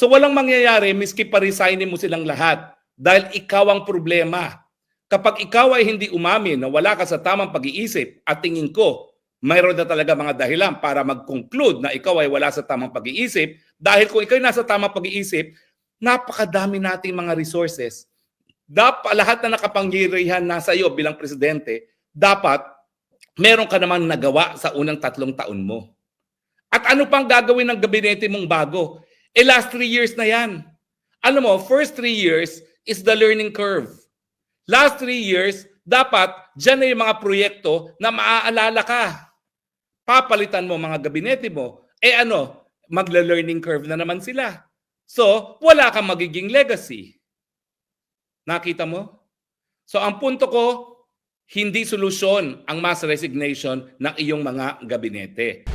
So walang mangyayari miski pa-resignin mo silang lahat dahil ikaw ang problema. Kapag ikaw ay hindi umamin na wala ka sa tamang pag-iisip at tingin ko, mayroon na talaga mga dahilan para mag-conclude na ikaw ay wala sa tamang pag-iisip dahil kung ikaw ay nasa tamang pag-iisip, napakadami nating mga resources. Dapat lahat na nakapangyarihan nasa iyo bilang presidente, dapat meron ka namang nagawa sa unang tatlong taon mo. At ano pang gagawin ng gabinete mong bago? Eh last three years na yan. Alam mo, first three years is the learning curve. Last three years, dapat dyan na yung mga proyekto na maaalala ka. Papalitan mo mga gabinete mo. Eh ano, magla-learning curve na naman sila. So, wala kang magiging legacy. Nakita mo? So, ang punto ko, hindi solusyon ang mass resignation ng iyong mga gabinete.